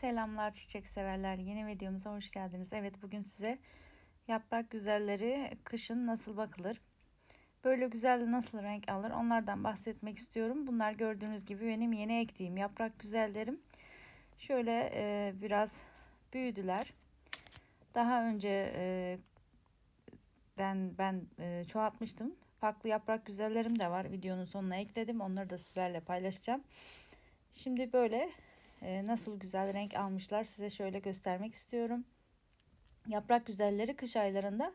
Selamlar çiçek severler. Yeni videomuza hoş geldiniz. Evet bugün size yaprak güzelleri kışın nasıl bakılır? Böyle güzel nasıl renk alır? Onlardan bahsetmek istiyorum. Bunlar gördüğünüz gibi benim yeni ektiğim yaprak güzellerim. Şöyle e, biraz büyüdüler. Daha önce e, ben, ben e, çoğaltmıştım. Farklı yaprak güzellerim de var. Videonun sonuna ekledim. Onları da sizlerle paylaşacağım. Şimdi böyle nasıl güzel renk almışlar size şöyle göstermek istiyorum. Yaprak güzelleri kış aylarında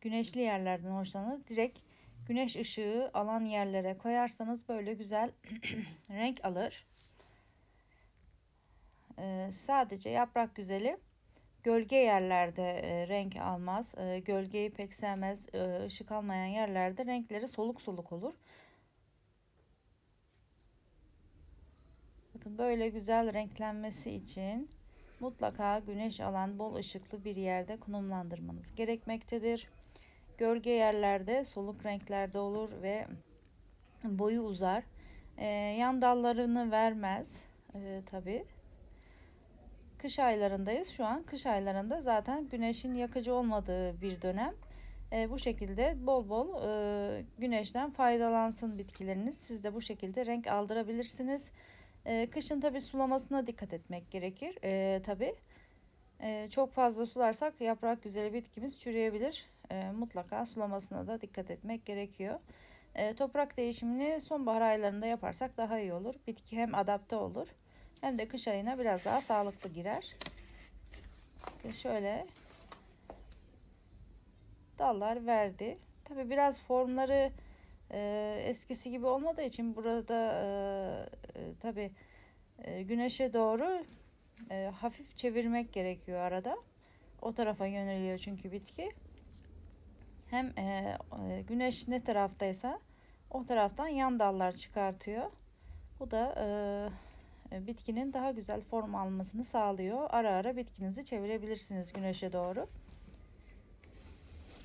güneşli yerlerden hoşlanır. Direkt güneş ışığı alan yerlere koyarsanız böyle güzel renk alır. E, sadece yaprak güzeli gölge yerlerde e, renk almaz. E, gölgeyi pek sevmez. E, ışık almayan yerlerde renkleri soluk soluk olur. Böyle güzel renklenmesi için mutlaka güneş alan bol ışıklı bir yerde konumlandırmanız gerekmektedir. Gölge yerlerde soluk renklerde olur ve boyu uzar. Ee, yan dallarını vermez ee, tabi. Kış aylarındayız şu an. Kış aylarında zaten güneşin yakıcı olmadığı bir dönem. E, bu şekilde bol bol e, güneşten faydalansın bitkileriniz. Siz de bu şekilde renk aldırabilirsiniz. E, kışın tabi sulamasına dikkat etmek gerekir. E, tabi e, çok fazla sularsak yaprak güzeli bitkimiz çürüyebilir. E, mutlaka sulamasına da dikkat etmek gerekiyor. E, toprak değişimini sonbahar aylarında yaparsak daha iyi olur. Bitki hem adapte olur hem de kış ayına biraz daha sağlıklı girer. Şöyle dallar verdi. Tabi biraz formları e, eskisi gibi olmadığı için burada e, e, tabi e, güneşe doğru e, hafif çevirmek gerekiyor arada. O tarafa yöneliyor çünkü bitki. Hem e, e, güneş ne taraftaysa o taraftan yan dallar çıkartıyor. Bu da e, e bitkinin daha güzel form almasını sağlıyor. Ara ara bitkinizi çevirebilirsiniz güneşe doğru.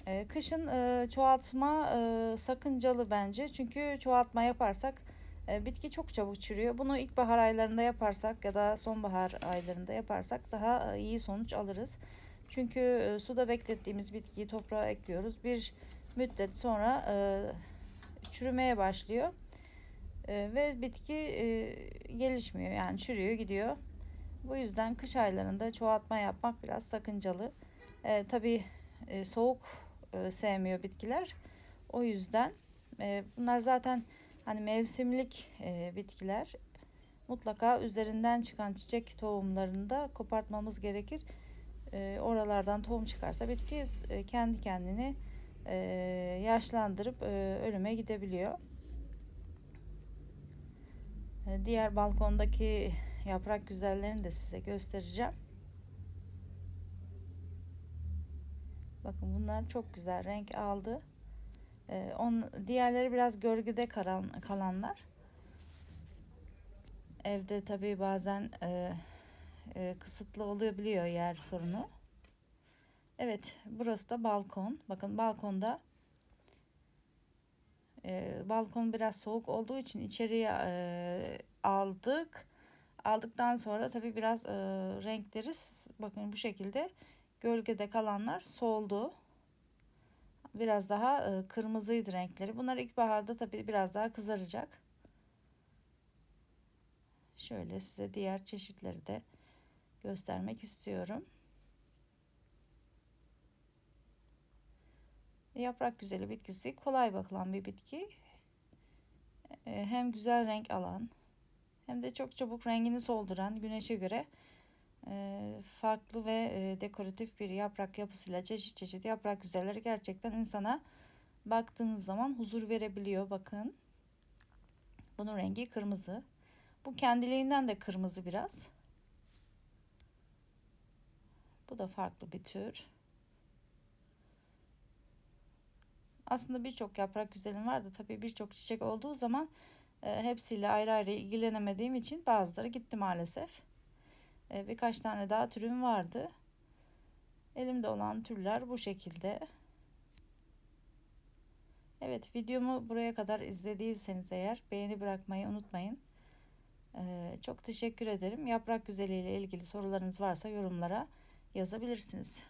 E, kışın e, çoğaltma e, sakıncalı bence. Çünkü çoğaltma yaparsak e, bitki çok çabuk çürüyor. Bunu ilkbahar aylarında yaparsak ya da sonbahar aylarında yaparsak daha iyi sonuç alırız. Çünkü suda beklettiğimiz bitkiyi toprağa ekiyoruz. Bir müddet sonra çürümeye başlıyor. Ve bitki gelişmiyor yani çürüyor gidiyor. Bu yüzden kış aylarında çoğaltma yapmak biraz sakıncalı. Tabii soğuk e, sevmiyor bitkiler. O yüzden e, bunlar zaten hani mevsimlik e, bitkiler. Mutlaka üzerinden çıkan çiçek tohumlarını da kopartmamız gerekir. Oralardan tohum çıkarsa bitki kendi kendini yaşlandırıp ölüme gidebiliyor. Diğer balkondaki yaprak güzellerini de size göstereceğim. Bakın bunlar çok güzel renk aldı. Ee, on, diğerleri biraz gölgede kalan, kalanlar. Evde tabii bazen e, e, kısıtlı olabiliyor yer sorunu. Evet burası da balkon. Bakın balkonda e, balkon biraz soğuk olduğu için içeriye e, aldık. Aldıktan sonra tabii biraz e, renkleri bakın bu şekilde Gölgede kalanlar soldu. Biraz daha e, kırmızıydı renkleri. Bunlar ilkbaharda tabii biraz daha kızaracak. Şöyle size diğer çeşitleri de göstermek istiyorum. Yaprak güzeli bitkisi kolay bakılan bir bitki. E, hem güzel renk alan hem de çok çabuk rengini solduran güneşe göre farklı ve e, dekoratif bir yaprak yapısıyla çeşit çeşit yaprak güzelleri gerçekten insana baktığınız zaman huzur verebiliyor. Bakın. Bunun rengi kırmızı. Bu kendiliğinden de kırmızı biraz. Bu da farklı bir tür. Aslında birçok yaprak güzelim vardı. Tabii birçok çiçek olduğu zaman e, hepsiyle ayrı ayrı ilgilenemediğim için bazıları gitti maalesef. E, birkaç tane daha türüm vardı. Elimde olan türler bu şekilde. Evet videomu buraya kadar izlediyseniz eğer beğeni bırakmayı unutmayın. Ee, çok teşekkür ederim. Yaprak güzeliyle ilgili sorularınız varsa yorumlara yazabilirsiniz.